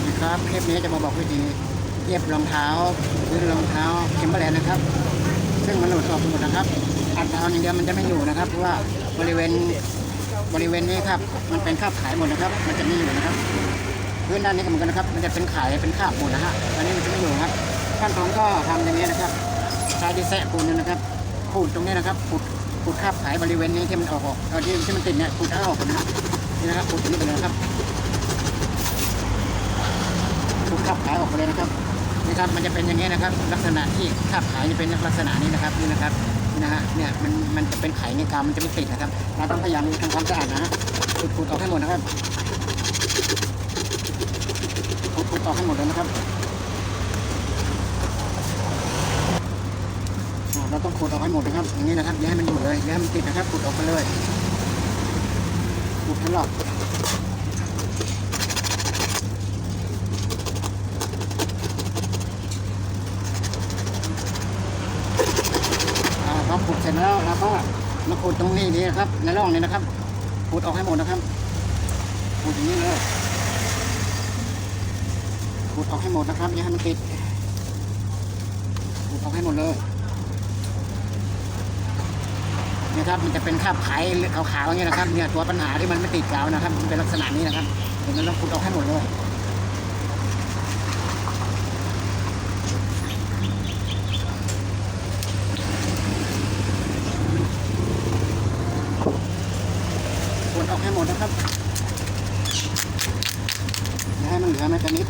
สดีครับ คลิปนี้จะมาบอกวิธีเย็บรองเท้าหรือรองเท้าเข็มเบรนนะครับ ซึ่งมันหลุดออกหมดนะครับ อัดเท้าอย่างเดียวมันจะไม่อยู่นะครับ เพราะว่าบริเวณบริเวณนี้ครับ มันเป็นคาบขายหมดนะครับ มันจะไม่อยู่นะครับ พื้นด้านนี้ก็เหมือนกันนะครับ มันจะเป็นขายเป็นคาบหมดนะฮะ อันนี้มันจะไม่อยู่ครับขั้นตอนก็ทำอย่างนี้นะครับ ใช้ดิแซะปูนนะครับขูดตรงนี้นะครับขูดขูดคาบขายบริเวณนี้ที่มันออกออกเอาที่ที่มันติดเนี่ยขูดเอาออกนะครับนี่นะครับขูดตรงนี้ไปเลยนะครับ ทุก ขับขายออกไปเลยนะครับนี่ครับ มันจะเป็นอย่างนี้นะครับ ลักษณะที่ขับขายจะเป็นลักษณะนี้นะครับนี่นะครับนี่นะฮะเนี่ยมันมันจะเป็นไข่ในกาวมันจะไม่ติดนะครับ เราต้องพยายามทำความสะอาดนะฮะขูดขูดออกให้หมดนะครับขูดขูดออกให้หมดเลยนะครับเราต้องขูดออกให้หมดนะครับอย่างนี้นะครับอย่าให้มันอยู่เลยอย่าให้มันติดนะครับขูดออกไปเลยขูดให้รอบ อ่าพอขุดเสร็จแล้วเราก็มา ขุดตรงนี้ดีนะครับในร่องนี้นะครับขุดออกให้หมดนะครับขุดอย่างนี้เลยขุดออกให้หมดนะครับอย่าให้มันติดขุดออกให้หมดเลยนี่ยครับมันจะเป็นคราบไขขาวๆอย่างนี้นะครับเนี่ยตัวปัญหาที่มันไม่ติดกาวนะครับมันเป็นลักษณะนี้นะครับเดี๋ยวเราขุดออกให้หมดเลย ขวดออกให้หมดนะครับ อย่าให้มันเหลือแม้แต่นิด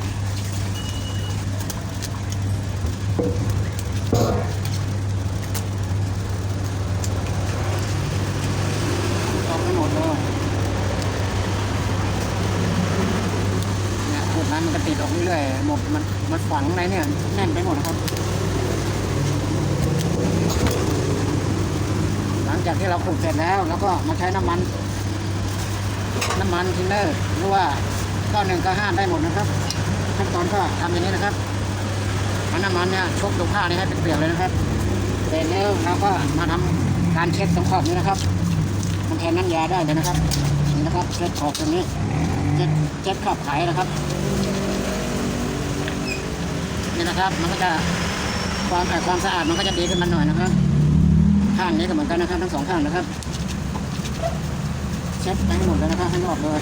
ออกให้หมดเลยเนี่ยขวดนั้นมันก็ติดออกเรื่อยๆหมด มันมันฝังในเนี่ยแน่นไปหมดนะครับ หลังจากที่เราขูดเสร็จแล้วเราก็มาใช้น้ำมัน น้ำมันทินเนอร์หรือว่าก้อนหนึ่งก็ห้าได้หมดนะครับขั้นตอนก็ทำอย่างนี้นะครับเอาน้ำมันเนี่ยชกตรงผ้านี้ให้เป็นเปลือกเลยนะครับเสร็จแล้วเราก็มาทำการเช็ดตรงขอบนี้นะครับมันแทนน้ำยาได้เลยนะครับนี่นะครับเช็ดขอบตรงนี้เช็ดเช็ดขอบไขนะครับ นี่นะครับ มันก็จะความเอ่อความสะอาดมันก็จะดีขึ้นมาหน่อยนะครับ ข้างนี้ก็เหมือนกันนะครับ ทั้งสองข้างนะครับ เช็ดไปให้หมดเลยนะครับให้ออกเลย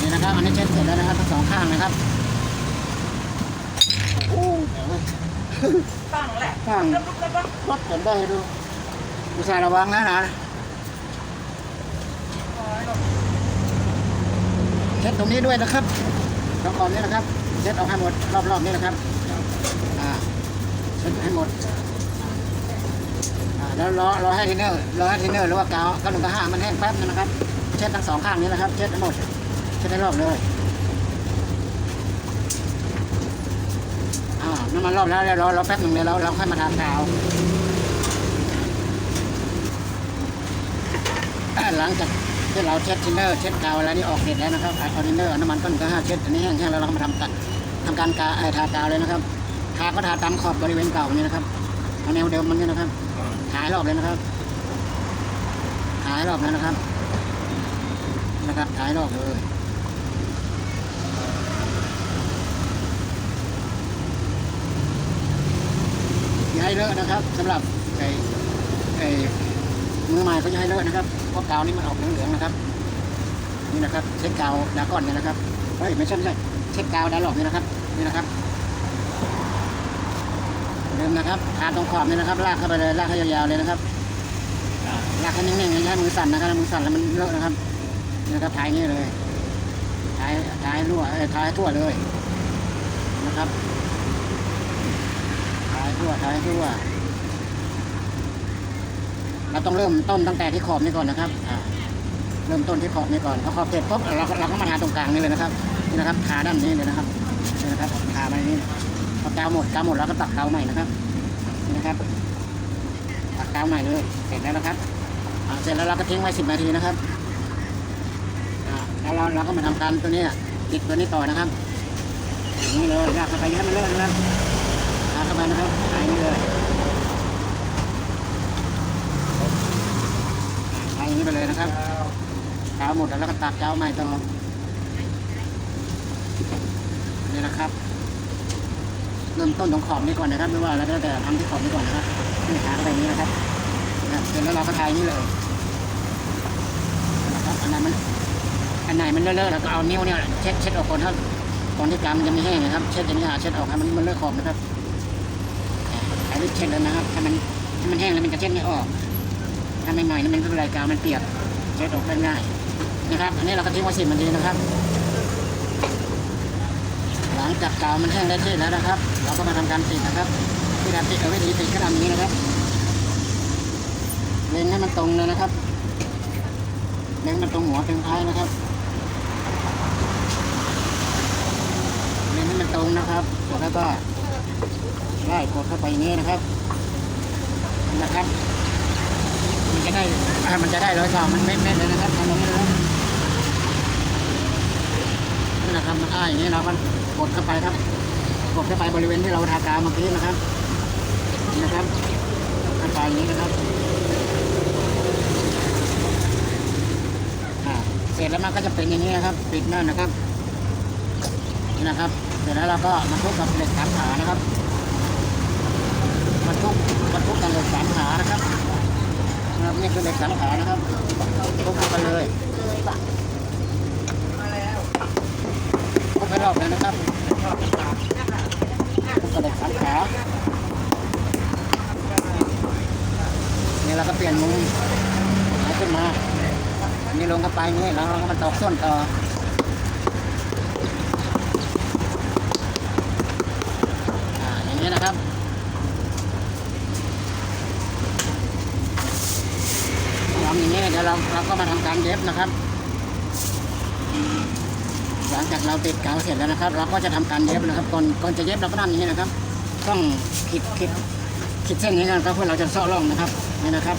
นี่นะครับอันนี้เช็ดเสร็จแล้วนะครับทั้งสองข้างนะครับโอ้เดี๋ยวตั้งแหละข้างแล้วก็แล้วก็รถผมได้ดูอุตส่าห์ระวังนะนะ เช็ดตรงนี้ด้วยนะครับตรงขอบนี้นะครับเช็ดออกให้หมดรอบๆนี้นะครับอ่าเช็ดให้หมดอ่าแล้วรอรอให้ทินเนอร์รอให้ทินเนอร์หรือว่ากาวกาวหนึ่งกาวห้ามันแห้งแป๊บนึงนะครับ เช็ดทั้งสองข้างนี้นะครับ เช็ดให้หมดเช็ดให้รอบเลยอ่าน้ำมันรอบแล้วเดี๋ยวรอรอแป๊บหนึ่งเดี๋ยวเราเราค่อยมาทากาวอ่าหลังจาก ที่เราเช็ดทินเนอร์เช็ดกาวอะไรนี่ออกเสร็จแล้วนะครับเอาทินเนอร์น้ำมันก้อนกาวห้าเช็ดอันนี้แห้งๆแล้วเราก็มาทำกะทำการกาเอ่อทากาวเลยนะครับทาก็ทาตามขอบบริเวณเก่านี่นะครับเอาแนวเดิมมันนี่นะครับหายรอบเลยนะครับหายรอบแล้วนะครับ นะครับหายรอบเลยอย่าให้เลอะนะครับสำหรับไอ้ไอ้มือใหม่ก็อย่าให้เลอะนะครับ เพราะกาวนี่มันออกเหลืองๆนะครับ นี่นะครับเช็ดกาวดาก้อนเนี่ยนะครับเฮ้ยไม่ใช่ไม่ใช่เช็ดกาวดาหลอกนี่นะครับนี่นะครับเดิมนะครับทาตรงขอบนี่นะครับ ลากเข้าไปเลยลากให้ยาวๆเลยนะครับลากให้นิ่งๆอย่าให้มือสั่นนะครับมือสั่นแล้วมันเลอะนะครับนี่นะครับถ่ายงนี้เลยถ่ายถ่ายรั่วเอ้ยถ่ายทั่วเลยนะครับถ่ายทั่วถ่ายทั่ว เราต้องเริ่มต้นตั้งแต่ที่ขอบนี่ก่อนนะครับอ่าเริ่มต้นที่ขอบนี่ก่อนพอขอบเสร็จปุ๊บเราเราก็มาทาตรงกลางนี่เลยนะครับนี่นะครับทาด้านนี้เลยนะครับนี่นะครับทาไปนี่พอกาวหมดกาวหมดเราก็ตักกาวใหม่นะครับนี่นะครับตักกาวใหม่เลยเสร็จแล้วนะครับเสร็จแล้วเราก็ทิ้งไว้สิบนาทีนะครับแล้วเราเราก็มาทำการตัวนี้ติดตัวนี้ต่อนะครับนี้เลยลากเข้าไปให้มันเลอะนะครับลากเข้าไปนะครับหายางนี้เลย ใช้อย่าง นะครับใช้าวหมดแล้วก็ตักกาใหม่ต่อดนี่นะครับ เริ่มต้นตรงขอบนี้ก่อนนะครับ ไม่ว่าแล้วแต่ทำที่ขอบนี้ก่อนนะครับนี่หาเข้าไปอย่างนี้นะครับเสร็จแล้วเราก็ทายนี้เลยนะครับอันไหนมันอันไหนมันเลอะๆแล้วก็เอานิ้วเนี่ยเช็ดเช็ดออกก่อนครับก่อนที่กาวมันจะไม่แห้งนะครับเช็ดอย่างนี้อะเช็ดออกให้มันมันเลอะขอบนะครับใช้วิธีเช็ดเลยนะครับถ้ามันถ้ามันแห้งแล้วมันจะเช็ดไม่ออกถ้าไม่ใหม่นี่มันก็เป็นไรกาวมันเปียก เช็ดออกได้ง่ายนะครับ อันนี้เราก็ทิ้งไว้สิบนาทีนะครับ หลังจากกาวมันแห้งได้ที่แล้วนะครับ เราก็มาทำการติดนะครับที่การติดเอาไว้ดีติดก็ทำอย่างนี้นะครับเล็งให้มันตรงเลยนะครับเล็งมันตรงหัวตรงท้ายนะครับเล็งให้มันตรงนะครับแล้วก็ไล่กดเข้าไปอย่างนี้นะครับนะครับ มันจะได้มันจะได้ร้อยสองมันเม็ดๆเลยนะครับทำอย่างนี้นะครับนี่นะครับมันอ้าอย่างนี้เราก็กดเข้าไปครับ กดเข้าไปบริเวณที่เราทากาเมื่อกี้นะครับนี่นะครับเข้าไปอย่างนี้นะครับเสร็จแล้วมันก็จะเป็นอย่างนี้นะครับ ปิดนั่นนะครับนี่นะครับ เสร็จแล้วเราก็มาทุบกับเหล็กสามขานะครับมาทุบมาทุบกับเหล็กสามขานะครับ นะครับนี่คือเหล็กสามขานะครับทุบเข้าไปเลยทุบไปรอบเลยนะครับทุบกับเหล็กสามขานี่เราก็เปลี่ยนมุมหาขึ้นมาอันนี้ลงเข้าไปนี่แล้วเราก็มาตอกส้นต่ออ่าอย่างนี้นะครับำอย่างนี้เดี๋ยวเราเราก็มาทำการเย็บนะครับ หลังจากเราติดกาวเสร็จแล้วนะครับ เราก็จะทำการเย็บนะครับก่อนก่อนจะเย็บเราก็ทำอย่างนี้นะครับ ต้องขีดขีดขีดเส้นนี้กันครับเพื่อเราจะเซาะร่องนะครับนี่นะครับ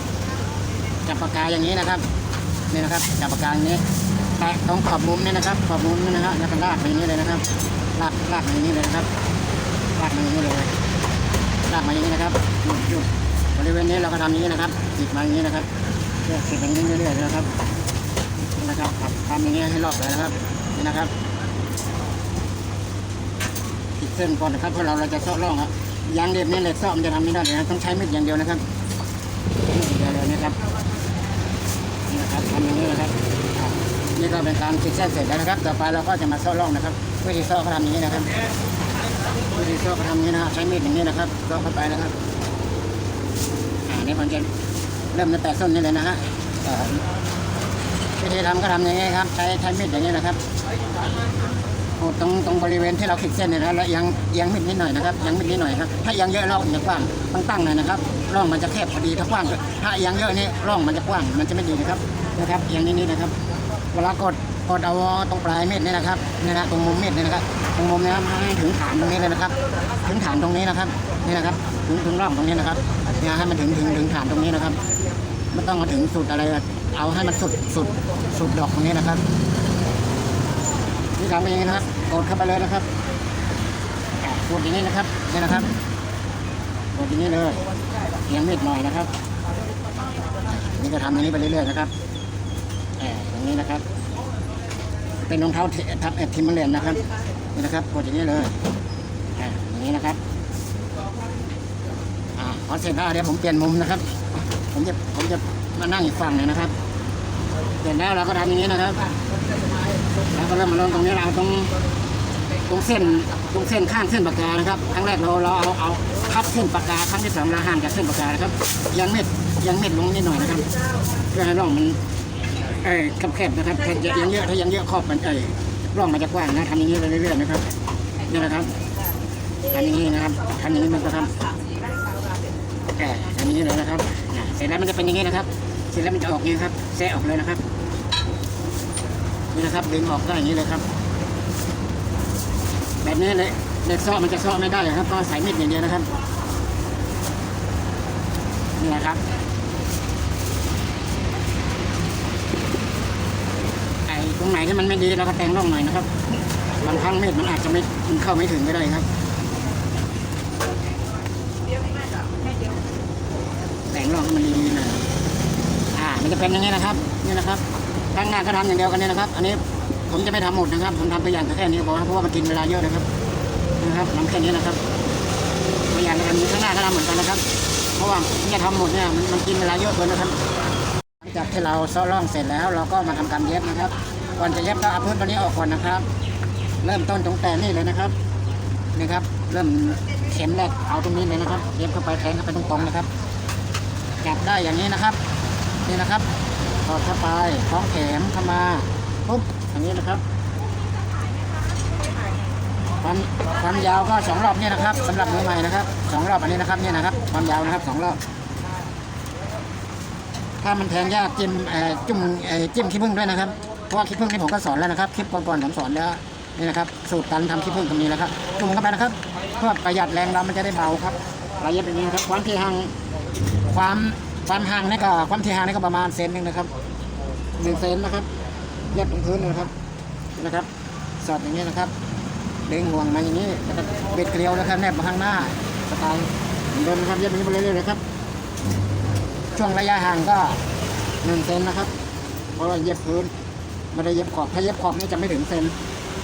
จับปากกาอย่างนี้นะครับนี่นะครับจับปากกาอย่างนี้แตะตรงขอบมุมนี่นะครับขอบมุมนี่นะครับแล้วก็ลากไปอย่างนี้เลยนะครับลากลากไปอย่างนี้เลยนะครับลากอย่างนี้เลยลากมาอย่างนี้นะครับหยุดหยุดบริเวณนี้เราก็ทำอย่างนี้นะครับติดมาอย่างนี้นะครับ เรื่อยๆติดอย่างนี้เรื่อยๆนะครับนะครับครับทำอย่างนี้ให้รอบเลยนะครับนี่นะครับติดเส้นก่อนนะครับเพื่อเราเราจะเซาะร่องครับยางเด็บนี่เหล็กซาะมันจะทำไม่ได้เลยนะต้องใช้มีดอย่างเดียวนะครับมีดอย่างเดียวนะครับนี่นะครับทำอย่างนี้นะครับนี่ก็เป็นการติดเส้นเสร็จแล้วนะครับ ต่อไปเราก็จะมาเซาะร่องนะครับวิธีซาะเขาทำอย่างนี้นะครับวิธีซาะเขาทำอย่างนี้นะครับใช้มีดอย่างนี้นะครับเซาะเข้าไปนะครับอ่านี่ผมจะ เริ่มตั้งแต่ส้นนี้เลยนะฮะวิธีทำก็ทำอย่างนี้ครับ ใช้ใช้มีดอย่างนี้นะครับตรงตรงบริเวณที่เราขีดเส้นเนี่ยนะแล้วเอียังเอียังมีดนิดหน่อยนะครับเอียังมีดนิดหน่อยครับถ้าเอียังเยอะร่องมันจะกว้างต้องตั้งหน่อยนะครับร่องมันจะแคบพอดีถ้ากว้างถ้าเอียังเยอะนี่ร่องมันจะกว้างมันจะไม่ดีนะครับนะครับเอียงนิดนิดนะครับ เวลากดกดเอาตรงปลายมีดนี่นะครับนี่นะตรงมุมมีดนี่นะครับตรงมุมนี้นะครับให้ถึงฐานตรงนี้เลยนะครับ ถึงฐานตรงนี้นะครับนี่นะครับ ถึงถึงร่องตรงนี้นะครับเนี่ยให้มันถึงถึงถึงฐานตรงนี้นะครับ ไม่ต้องมาถึงสุดอะไร เอาให้มันสุดสุดสุดดอกตรงนี้นะครับนี่ทำเองนะครับกดเข้าไปเลยนะครับกดอย่างนี้นะครับนี่นะครับกดอย่างนี้เลยเอียงมีดหน่อยนะครับ นี่ก็ทำอย่างนี้ไปเรื่อยๆนะครับแอบอย่างนี้นะครับ เป็นรองเท้าทับแอบทิมเมอร์เลนนะครับนี่นะครับกดอย่างนี้เลยอะอย่างนี้นะครับอ่าพอเสร็จแล้วเดี๋ยวผมเปลี่ยนมุมนะครับ ผมจะผมจะมานั่งอีกฝั่งหนึ่งนะครับเสร็จแล้วเราก็ทำอย่างนี้นะครับ แล้วก็เริ่มมาลงตรงนี้เราเอาตรงตรงเส้นตรงเส้นข้างเส้นปากกานะครับครั้งแรกเราเราเอาเอาทับเส้นปากกาครั้งที่สองเราห่างจากเส้นปากกานะครับ ยังเม็ดยังเม็ดลงนิดหน่อยนะครับเพื่อให้ร่องมันเอ้ยแคบๆนะครับถ้ายังเยอะถ้ายังเยอะขอบมันเอ้ร่องมันจะกว้างนะทำอย่างนี้ไปเรื่อยๆนะครับนี่นะครับทำอย่างนี้นะครับทำอย่างนี้มันก็ทำแก่ทำอย่างนี้เลยนะครับ เสร็จแล้วมันจะเป็นอย่างนี้นะครับ เสร็จแล้วมันจะออกอย่างนี้ครับแซะออกเลยนะครับนี่นะครับดึงออกได้อย่างนี้เลยครับ แบบนี้เลยเด็กซ้อมันจะซ้อไม่ได้ครับก็ใส่มีดอย่างเดียวนะครับนี่นะครับไอ้ตรงไหนที่มันไม่ดีเราก็แต่งร่องหน่อยนะครับบางครั้งมีดมันอาจจะไม่มันเข้าไม่ถึงก็ได้ครับ แต่งร่องให้มันดีๆหน่อยอ่า มันจะ เป็นอย่างนี้นะครับนี่นะครับข้างหน้าก็ทำอย่างเดียวกันเนี่ยนะครับ อันนี้ผมจะไม่ทำหมดนะครับ ผมทำตัวอย่างแค่นี้พอเพราะว่ามันกินเวลาเยอะนะครับนะครับทำแค่นี้นะครับตัวอย่างอันนี้ข้างหน้าก็ทำเหมือนกันนะครับ เพราะว่าที่จะทำหมดเนี่ยมันมันกินเวลาเยอะเกินนะครับหลังจากที่เราซ้อร่องเสร็จแล้ว เราก็มาทำการเย็บนะครับ ก่อนจะเย็บก็เอาพื้นตัวนี้ออกก่อนนะครับ เริ่มต้นตรงแต่นี่เลยนะครับนี่ครับ เริ่มเข็มแรกเอาตรงนี้เลยนะครับ เย็บเข้าไปแทงเข้าไปตรงๆนะครับจับได้อย่างนี้นะครับ นี่นะครับถอดเข้าไปคล้องแขนเข้ามาปุ๊บอย่างนี้นะครับความความยาวก็สองรอบเนี่ยนะครับสำหรับมือใหม่นะครับสองรอบอันนี้นะครับเนี่ยนะครับ ความยาวนะครับสองรอบถ้ามันแทงยากจิ้มจุ่มเอ่อจิ้มขี้ผึ้งด้วยนะครับเพราะว่าขี้ผึ้งนี่ผมก็สอนแล้วนะครับคลิปก่อนๆผมสอนแล้วนี่นะครับ สูตรการทำขี้ผึ้งตรงนี้แล้วครับจุ่มเข้าไปนะครับ เพื่อประหยัดแรงเรามันจะได้เบาครับราเย็บอย่างนี้ครับความที่ห่างความ ความห่างนี่ก็ความที่ห่างนี่ก็ประมาณเซนหนึ่งนะครับหนึ่งเซนนะครับเย็บตรงพื้นนะครับนะครับ สอดอย่างนี้นะครับเดึงห่วงมาอย่างนี้แล้วก็เบ็ดเกลียวนะครับแนบมาข้างหน้าสไตล์เหมือนเดิมนะครับเย็บอย่างนี้ไปเรื่อยๆเลยครับ ช่วงระยะห่างก็หนึ่งเซนนะครับ เพราะว่าเย็บพื้นไม่ได้เย็บขอบถ้าเย็บขอบนี่จะไม่ถึงเซน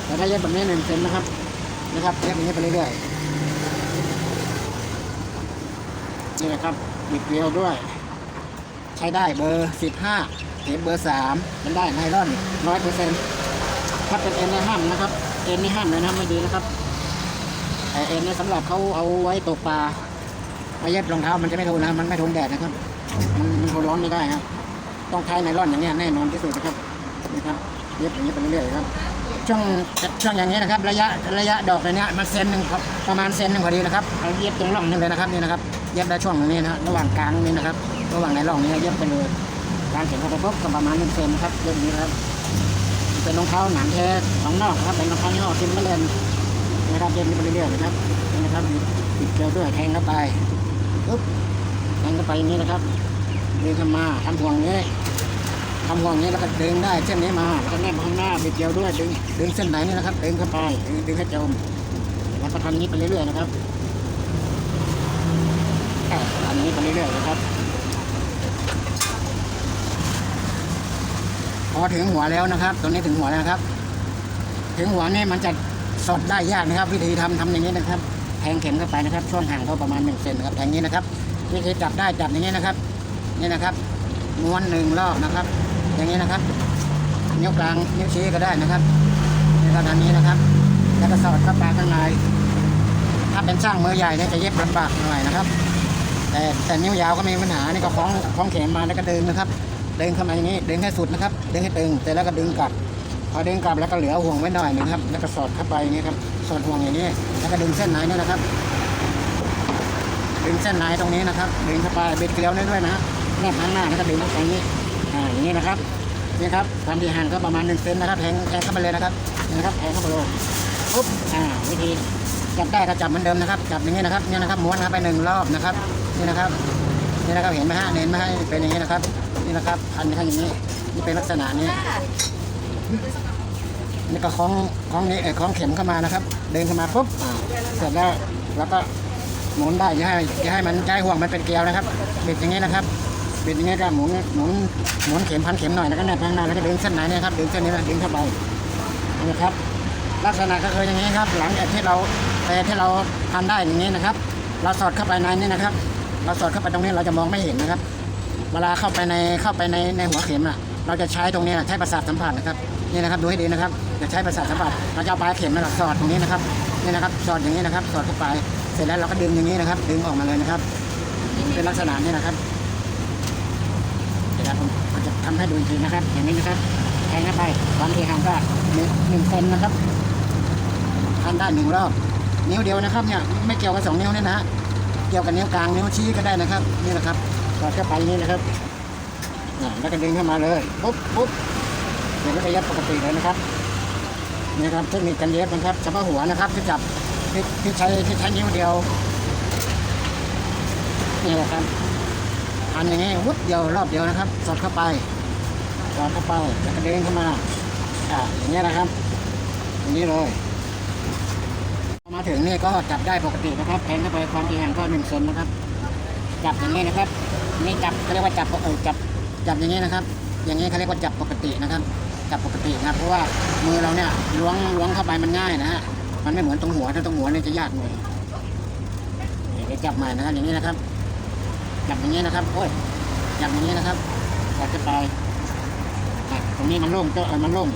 แต่ถ้าเย็บแบบนี้หนึ่งเซนนะครับนะครับเย็บอย่างนี้ไปเรื่อยๆนี่นะครับบิดเกลียวด้วย ใช้ได้เบอร์สิบห้าเข็มเบอร์สามมันได้ไนล่อนร้อยเปอร์เซ็นต์ถ้าเป็นเอ็นในห้ามนะครับเอ็นนี่ห้ามเลยนะไม่ดีนะครับแต่เอ็นนี่สำหรับเขาเอาไว้ตกปลามาเย็บรองเท้ามันจะไม่ทนนะมันไม่ทนแดดนะครับ มันมันทนร้อนไม่ได้ครับต้องใช้ไนล่อนอย่างเงี้ยแน่นอนที่สุดนะครับนี่ครับเย็บอย่างนี้ไปเรื่อยๆครับช่วงช่วงอย่างนี้นะครับระยะระยะดอกในนี้มันเซนหนึ่งครับประมาณเซนหนึ่งพอดีนะครับเอาเย็บตรงร่องนี่เลยนะครับนี่นะครับเย็บได้ช่วงตรงนี้นะระหว่างกลางนี้นะครับ ระหว่างในร่องนี้เย็บไปเลยกางเข็มเข้าไปปุ๊บก็ประมาณหนึ่งเซนนะครับเย็บองนี้ครับเป็นรองเท้าหนังแท้ของนอกนะครับเป็นรองเท้ายี่ห้อซิมเบอร์เลนนะครับเย็บไปเรื่อยๆนะครับนี่นะครับปิดเกลียวด้วยแทงเข้าไปปุ๊บแทงเข้าไปนี้นะครับดึงเข้ามาทำห่วงนี้ทำห่วงนี้แล้วก็ดึงได้เส้นนี้มาแล้วก็แนบมาข้างหน้าบิดเกลียวด้วยดึงดึงเส้นไหนนี่นะครับดึงเข้าไปดึงดึงให้จมแล้วก็ทำนี้ไปเรื่อยๆนะครับอะทำอย่างนี้ไปเรื่อยๆนะครับ อถึงหัวแล้วนะครับตรงนี้ถึงหัวแล้วครับ ถึงหัวนี่มันจะสดได้ยากนะครับ วิธีทำทำอย่างนี้นะครับ แทงเข็มเข้าไปนะครับ ช่วงห่างเขาประมาณหนึ่งเซนนะครับแทงอย่างนี้นะครับวิธีจับได้จับอย่างนี้นะครับ นี่นะครับม้วนหนึ่งรอบนะครับ อย่างนี้นะครับนิ้วกลางนิ้วชี้ก็ได้นะครับนี่ก็ทานี้นะครับ แล้วก็สอดเข้าไปข้างในถ้าเป็นช่างมือใหญ่เนี่ยจะเย็บลำบากหน่อยนะครับ แต่แต่นิ้วยาวก็ม่มีปัญหานี่ก็คล้องคล้องเข็มมาแล้วก็ดึงนะครับ ดึงเข้ามาอย่างนี้ ดึงให้สุดนะครับ ดึงให้ตึงเสร็จแล้วก็ดึงกลับ พอดึงกลับแล้วก็เหลือห่วงไว้หน่อยหนึงครับ แล้วก็สอดเข้าไปอย่างนี้ครับ สอดห่วงอย่างนี้ แล้วก็ดึงเส้นไหนนี่นะครับ ดึงเส้นไหนตรงนี้นะครับ ดึงเข้าไปเบ็ดเกลียวนี่ด้วยนะแนบข้างหน้าแล้วก็ดึงเข้าไปอย่างนี้ อ่า อย่างนี้นะครับ นี่ครับความที่ห่างก็ประมาณหนึ่งเซนนะครับแทงแทงเข้าไปเลยนะครับนี่นะครับแทงเข้าไปเลยปุ๊บ อ่า วิธีจับได้ก็จับเหมือนเดิมนะครับ จับอย่างนี้นะครับ เนี่ยนะครับ ม้วนเข้าไปหนึ่งรอบนะครับ นี่นะครับ นี่นะครับ เห็นไหมฮะ เห็นไหมฮะเป็นอย่างนี้นะครับ นี่นะครับพันข้างอย่างนี้นี่เป็นลักษณะนี้นี่ก็คล้องคล้องนี้เออคล้องเข็มเข้ามานะครับ เดินเข้ามาปุ๊บเสร็จแล้วแล้วก็หมุนได้อย่าให้อย่าให้มันใจห่วงมันเป็นเกลียวนะครับบิดอย่างนี้นะครับบิดอย่างนี้ก็หมุนหมุนหมุนเข็มพันเข็มหน่อยแล้วก็แนบข้างหน้าแล้วก็ดึงเส้นไหนเนี่ยครับดึงเส้นนี้นะดึงเข้าไปนี่ครับ ลักษณะก็คืออย่างนี้ครับ หลังจากที่เราแต่ที่เราทำได้อย่างนี้นะครับ เราสอดเข้าไปในนี้นะครับ เราสอดเข้าไปตรงนี้เราจะมองไม่เห็นนะครับ เวลาเข้าไปในเข้าไปในในหัวเข็มอะเราจะใช้ตรงนี้ใช้ประสาทสัมผัสนะครับนี่นะครับดูให้ดีนะครับจะใช้ประสาทสัมผัสเราจะเอาปลายเข็มนะครับสอดตรงนี้นะครับนี่นะครับสอดอย่างนี้นะครับ สอดเข้าไปเสร็จแล้วเราก็ดึงอย่างนี้นะครับ ดึงออกมาเลยนะครับ เป็นลักษณะนี้นะครับเดี๋ยวผมจะทำให้ดูอีกทีนะครับ อย่างนี้นะครับแทงเข้าไปความที่ห่างก็หนึ่งหนึ่งเซนนะครับทำได้หนึ่งรอบนิ้วเดียวนะครับเนี่ยไม่เกี่ยวกับสองนิ้วเนี่นะเกี่ยวกับนิ้วกลางนิ้วชี้ก็ได้นะครับ นี่นะครับ สอดเข้าไปนี่นะครับแล้วก็ดึงเข้ามาเลยปุ๊บปุ๊บเดี๋ยวก็จะยัดปกติเลยนะครับนี่นะครับเทคนิคการเย็บนะครับเฉพาะหัวนะครับที่จับที่ที่ใช้ที่ใช้นิ้วเดียวนี่แหละครับอันอย่างนี้วุบเดียวรอบเดียวนะครับ สอดเข้าไปสอดเข้าไปแล้วก็ดึงเข้ามาอ่าอย่างนี้นะครับอย่างนี้เลยมาถึงนี่ก็จับได้ปกตินะครับแทงเข้าไปความถี่ห่างก็หนึ่งเซนนะครับ จับอย่างนี้นะครับ นี่จับเขาเรียกว่าจับเออจับจับอย่างนี้นะครับ อย่างนี้เขาเรียกว่าจับปกตินะครับ จับปกตินะครับเพราะว่ามือเราเนี่ยล้วงล้วงเข้าไปมันง่ายนะฮะมันไม่เหมือนตรงหัวถ้าตรงหัวเนี่ยจะยากหน่อยเดี๋ยวจับใหม่นะครับอย่างนี้นะครับ จับอย่างนี้นะครับโอ้ยจับอย่างนี้นะครับสอดจะไปตรงนี้มันโล่งเจ้าเออมันโล่ง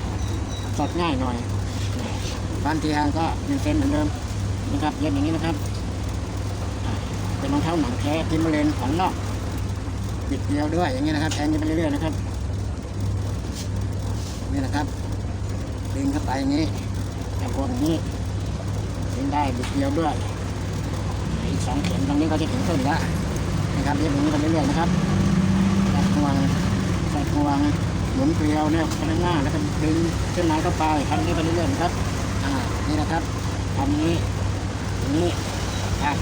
สอดง่ายหน่อยบานทีหางก็หนึ่งเซนเหมือนเดิมนะครับเย็บอย่างนี้นะครับเป็นรองเท้าหนังแท้ทิมเบอร์เลนของนอก บิดเดียวด้วยอย่างนี้นะครับแทงนี้ไปเรื่อยๆนะครับนี่นะครับดึงเข้าไปอย่างนี้จับโคนอย่างนี้ดึงได้บิดเดียวด้วยอีกสองเข็มตรงนี้ก็จะถึงเส้นล้วนะครับเรียบอย่างนี้ไปเรื่อยๆนะครับจับห่วงใส่ห่วงหมุนเกลียวเนี่ยไปข้างหน้าแล้วก็ดึงเส้นไหนเข้าไปทำนี้ไปเรื่อยๆนะครับอ่านี่นะครับทำนี้นี้อะ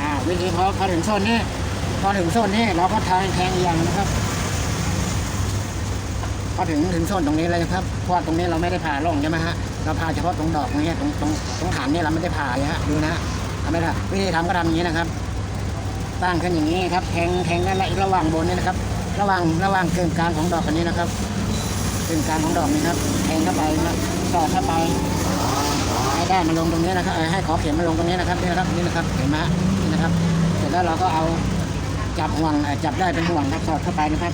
อ่าวิธีพอพอถึงโซนนี้ อถึงโซนนี้เราก็ทางแทงอีกอย่างนะครับ พอถึงถึงโซนตรงนี้แล้วนะครับเพราะตรงนี้เราไม่ได้ผ่าล่องใช่ไหมฮะเราผ่าเฉพาะตรงดอกตรงนี้ตรงตรงตรงฐานนี่เราไม่ได้ผ่าเลยฮะดูนะฮะทำไม่ได้วิธีทำก็ทำอย่างนี้นะครับตั้งขึ้นอย่างนี้ครับแทงแทงนั่นแหละระหว่างบนนี่นะครับ ระหว่างระหว่างกึ่งกลางของดอกอันนี้นะครับกึ่งกลางของดอกนี้ครับแทงเข้าไปนะสอดเข้าไปให้ได้มันลงตรงนี้นะครับให้ขอเข็มมันลงตรงนี้นะครับนี่นะครับนี่นะครับเห็นไหมนี่นะครับ เสร็จแล้วเราก็เอา จับห่วงจับได้เป็นห่วงครับสอดเข้าไปนะครับ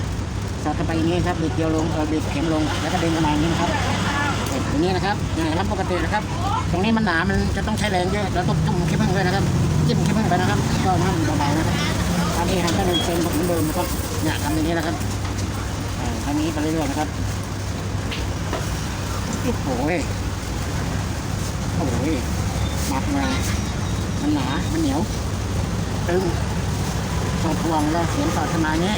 สอดเข้าไปอย่างนี้ครับบิดเกลียวลงเออบิดเข็มลงแล้วก็ดึงเข้ามาอย่างนี้นะครับอย่างนี้นะครับอย่างนี้ครับปกตินะครับ ตรงนี้มันหนามันจะต้องใช้แรงเยอะเราต้องจุ่มขี้ผึ้งด้วยนะครับจิ้มขี้ผึ้งไปนะครับก็ให้มันเบาๆนะครับอันนี้ทำแค่หนึ่งเซนเหมือนเดิมนะครับเนี่ยทำอย่างนี้นะครับอ่าทำอย่างนี้ไปเรื่อยๆนะครับโอ้โหยโอ้โหยหนักมามันหนา มันเหนียวตึง สอดห่วงแล้วเสียงสอดขึ้นมานี้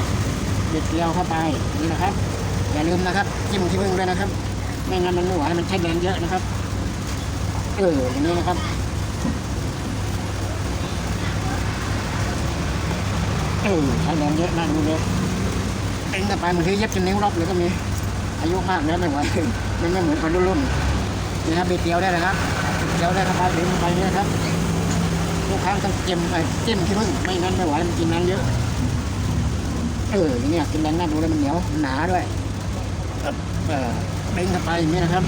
บิดเกลียวเข้าไปนี่นะครับอย่าลืมนะครับจิ้มที่พึ่งด้วยนะครับ ไม่งั้นมันไม่ไหวมันใช้แรงเยอะนะครับเอออย่างนี้นะครับเออใช้แรงเยอะนะดูเลยเองเข้าไปบางทีเย็บจนนิ้วรอบเลยก็มีอายุมากแล้วไม่ไหวมันไม่เหมือนคนรุ่นๆนี่ครับบิดเกลียวได้นะครับเกลียวได้เข้าไปดึงไปนี่นะครับ ทุกครั้งต้องเจิ้มไอ้จิ้มที่พึ่งไม่งั้นไม่ไหวมันกินน้ำเยอะ เอออย่างเงี้ยกินแรงน่าดูเลยมันเหนียวหนาด้วยเออเออเด้งเข้าไปอย่างนี้นะครับ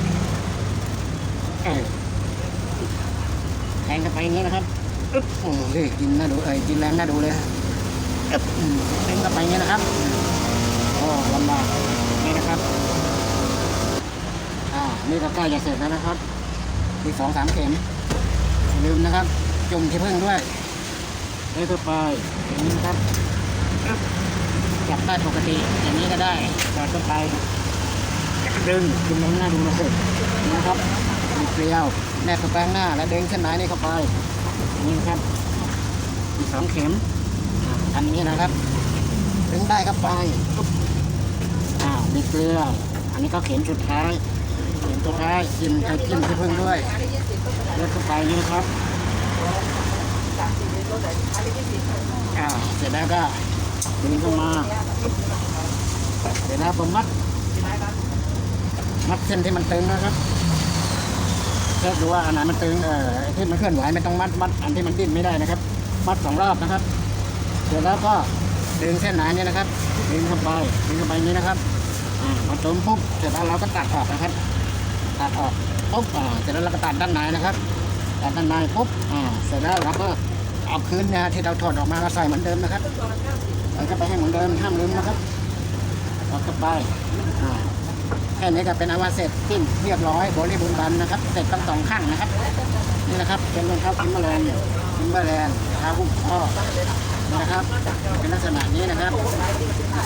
เออแทงเข้าไปอย่างนี้นะครับอึ๊บโอ้ยกินน่าดูเอ้ยกินแรงน่าดูเลยอึ๊บอืมเด้งเข้าไปอย่างนี้นะครับโอ้ลำบากนี่นะครับอ่านี่ก็ใกล้จะเสร็จแล้วนะครับอีกสองสามเข็มอย่าลืมนะครับ จุ่มที่พึ่งด้วยเด้งเข้าไปอย่างนี้ครับ จับได้ปกติอย่างนี้ก็ได้จอดเข้าไปดึงดึงลงหน้าดึงมาสุดนะครับมีเกลียวแนบเข้าไปข้างหน้า แล้วดึงเส้นไหนนี่เข้าไปอย่างนี้ครับอีกสองเข็มอ่าทำอย่างนี้นะครับ ดึงได้เข้าไปอ้าวมีเกลือ อันนี้ก็เข็มสุดท้ายเข็มสุดท้ายจิ้มไข่จิ้มที่เพึ่งด้วยเลือดเข้าไปอย่างนี้นะครับ อาเสร็จแล้วก็ดึงเข้ามาเดี๋ยวนะผมมัดมัดเส้นที่มันตึงนะครับเช็คดูว่าอันไหนมันตึงเออไอ้ที่มันเคลื่อนไหวไม่ต้องมัดมัดอันที่มันดิ้นไม่ได้นะครับ มัดสองรอบนะครับ เสร็จแล้วก็ดึงเส้นไหนเนี่ยนะครับดึงเข้าไปดึงเข้าไปอย่างนี้นะครับอ่าพอจมปุ๊บเสร็จแล้วเราก็ตัดออกนะครับ ตัดออกปุ๊บอ่าเสร็จแล้วเราก็ตัดด้านในนะครับตัดด้านในปุ๊บอ่าเสร็จแล้วเราก็ เอาพื้นนะที่เราถอดออกมาก็ใส่เหมือนเดิมนะครับใส่เข้าไปให้เหมือนเดิมห้ามลืมนะครับเอาเข้าไปอ่าแค่นี้ก็เป็นอาวาเสร็จสิ้นเรียบร้อยบริบูรณ์บันนะครับ เสร็จทั้งสองข้างนะครับ นี่นะครับเป็นรองเท้าพิมเบอร์แลนด์พิมเบอร์แลนด์เท้าหุ้มข้อนี่นะครับ เป็นลักษณะนี้นะครับ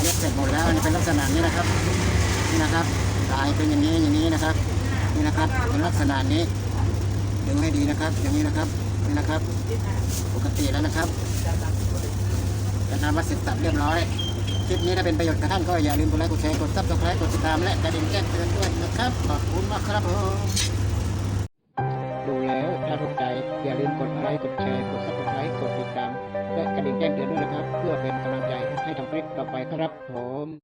เย็บเสร็จหมดแล้วนี่เป็นลักษณะนี้นะครับนี่นะครับลายเป็นอย่างนี้อย่างนี้นะครับนี่นะครับเป็นลักษณะนี้ดึงให้ดีนะครับ อย่างนี้นะครับนี่นะครับ ปกติแล้วนะครับเป็นอันว่าเสร็จสับเรียบร้อย คลิปนี้ถ้าเป็นประโยชน์กับท่านก็อย่าลืมกดไลค์ กดแชร์ กดซับสไครต์กดติดตาม และกระดิ่งแจ้งเตือนด้วยนะครับ ขอบคุณมากครับผมดูแล้วถ้าถูกใจอย่าลืมกดไลค์ กดแชร์ กดซับสไครต์กดติดตาม และกระดิ่งแจ้งเตือนด้วยนะครับ เพื่อเป็นกำลังใจให้ทำคลิปต่อไปครับผม